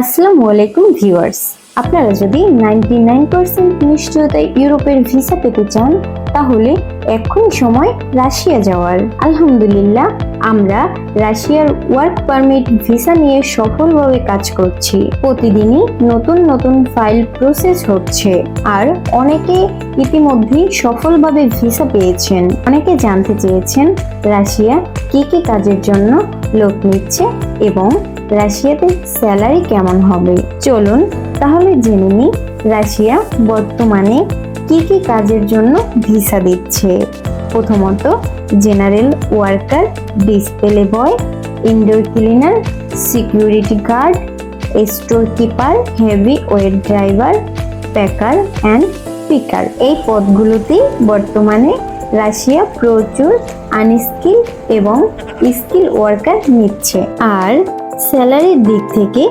আসসালামু আলাইকুম ভিউয়ার্স। আপনারা যদি নাইনটি নাইন পার্সেন্ট নিশ্চয়তায় ইউরোপের ভিসা পেতে চান, তাহলে এখনই সময় রাশিয়া যাওয়ার। আলহামদুলিল্লাহ, আমরা রাশিয়ার ওয়ার্ক পারমিট ভিসা নিয়ে সফলভাবে কাজ করছি। প্রতিদিনই নতুন নতুন ফাইল প্রসেস হচ্ছে। আর অনেকে ইতিমধ্যেই সফলভাবে ভিসা পেয়েছেন। অনেকে জানতে চেয়েছেন, রাশিয়া কি কি কাজের জন্য লোক নিচ্ছে এবং রাশিয়াতে স্যালারি কেমন হবে? চলুন তাহলে জেনে নিই রাশিয়া বর্তমানে কি কি কাজের জন্য ভিসা দিচ্ছে। প্রথমত, general worker, display boy, indoor cleaner, security guard, storekeeper, heavy weight driver, packer and picker. এই পদগুলোতেই বর্তমানে রাশিয়া প্রচুর আনস্কিল এবং স্কিল ওয়ার্কার নিচ্ছে। আর স্যালারির দিক থেকে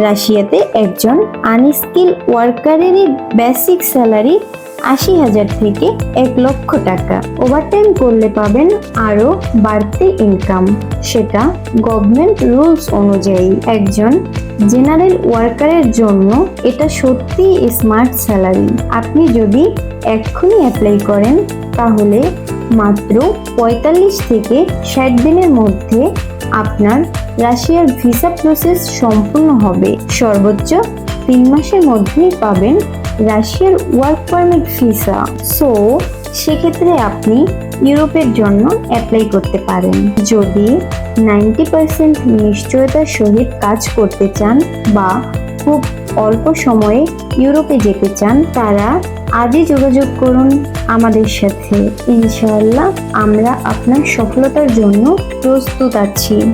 রাশিয়াতে একজন আনস্কিল ওয়ার্কারেরই বেসিক স্যালারি আশি হাজার থেকে এক লক্ষ টাকা। ওভারটাইম করলে পাবেন আরও বাড়তি ইনকাম সেটা গভর্নমেন্ট রুলস অনুযায়ী একজন জেনারেল ওয়ার্কারের জন্য এটা সত্যিই স্মার্ট স্যালারি আপনি যদি এক্ষুনি অ্যাপ্লাই করেন তাহলে মাত্র পঁয়তাল্লিশ থেকে ষাট দিনের মধ্যে আপনার রাশিয়ার ভিসা প্রসেস সম্পূর্ণ হবে। সর্বোচ্চ তিন মাসের মধ্যেই পাবেন রাশিয়ার ওয়ার্ক পারমিট ভিসা। সো সেক্ষেত্রে আপনি ইউরোপের জন্য অ্যাপ্লাই করতে পারেন। যদি নাইনটি পার্সেন্ট নিশ্চয়তার সহিত কাজ করতে চান বা খুব অল্প সময়ে ইউরোপে যেতে চান, তারা আজই যোগাযোগ করুন আমাদের সাথে। ইনশাআল্লাহ আমরা আপনার সফলতার জন্য প্রস্তুত আছি।